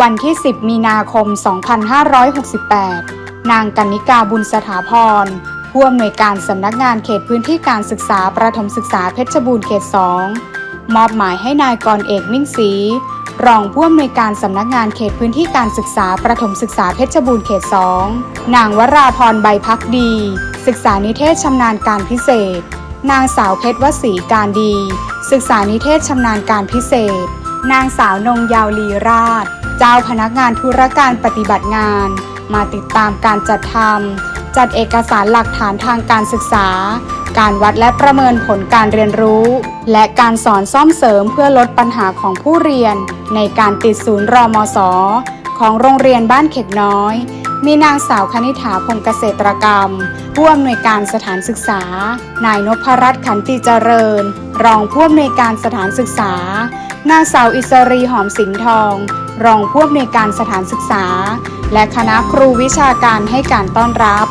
วันที่ 10 มีนาคม 2568 นางกันนิกาบุญสถาพร ผู้อำนวยการสำนักงานเขตพื้นที่การศึกษาประถมศึกษาเพชรบูรณ์เขต 2 มอบหมายให้นายกรเอกมิ่งศรีรองผู้อำนวยการสำนักงานเขตพื้นที่การศึกษาประถมศึกษาเพชรบูรณ์เขต 2 นางวราพรใบพักดี ศึกษานิเทศชำนาญการพิเศษ นางสาวเพชรวสีการดี ศึกษานิเทศชำนาญการพิเศษ นางสาวนงยาวลีราช เจ้าพนักงานธุรการปฏิบัติงาน มาติดตามการจัดทำจัดเอกสารหลักฐานทางการศึกษา การวัดและประเมินผลการเรียนรู้ และการสอนซ่อมเสริมเพื่อลดปัญหาของผู้เรียน ในการติดศูนย์รอมศของโรงเรียนบ้านเข็ดน้อย มีนางสาวคณิฐาพงเกษตรกรรม ผู้อำนวยการสถานศึกษา นายนพรัตน์ขันติเจริญ รองผู้อำนวยการสถานศึกษา นางสาวอิสรีหอมสิงห์ทอง รองผู้อำนวยการสถานศึกษา และคณะครูวิชาการให้การต้อนรับ